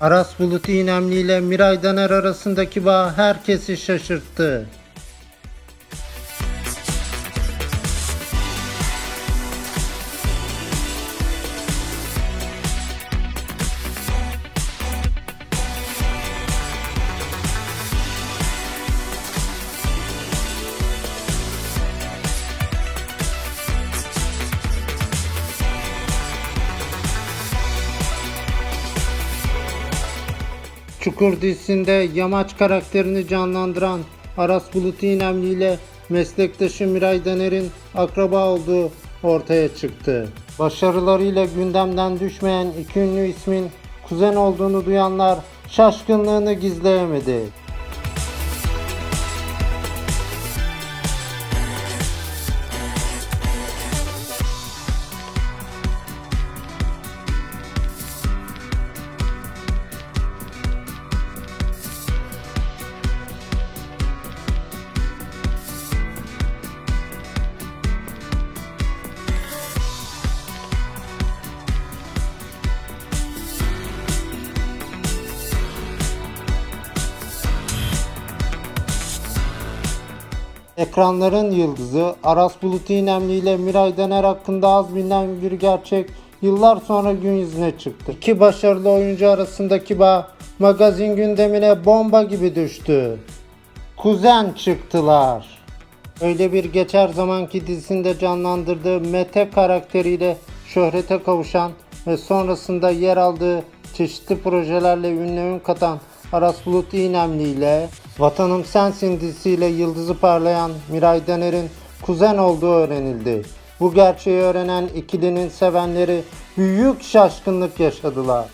Aras Bulut İynemli ile Miray Daner arasındaki bağ herkesi şaşırttı. Çukur dizisinde Yamaç karakterini canlandıran Aras Bulut İynemli ile meslektaşı Miray Daner'in akraba olduğu ortaya çıktı. Başarılarıyla gündemden düşmeyen iki ünlü ismin kuzen olduğunu duyanlar şaşkınlığını gizleyemedi. Ekranların yıldızı Aras Bulut İynemli ile Miray Daner hakkında az bilinen bir gerçek yıllar sonra gün yüzüne çıktı. İki başarılı oyuncu arasındaki bağ magazin gündemine bomba gibi düştü. Kuzen çıktılar. Öyle bir geçer zamanki dizisinde canlandırdığı Mete karakteriyle şöhrete kavuşan ve sonrasında yer aldığı çeşitli projelerle ünlü ün katan Aras Bulut İynemli ile Vatanım Sensin dizisiyle yıldızı parlayan Miray Daner'in kuzen olduğu öğrenildi. Bu gerçeği öğrenen ikilinin sevenleri büyük şaşkınlık yaşadılar.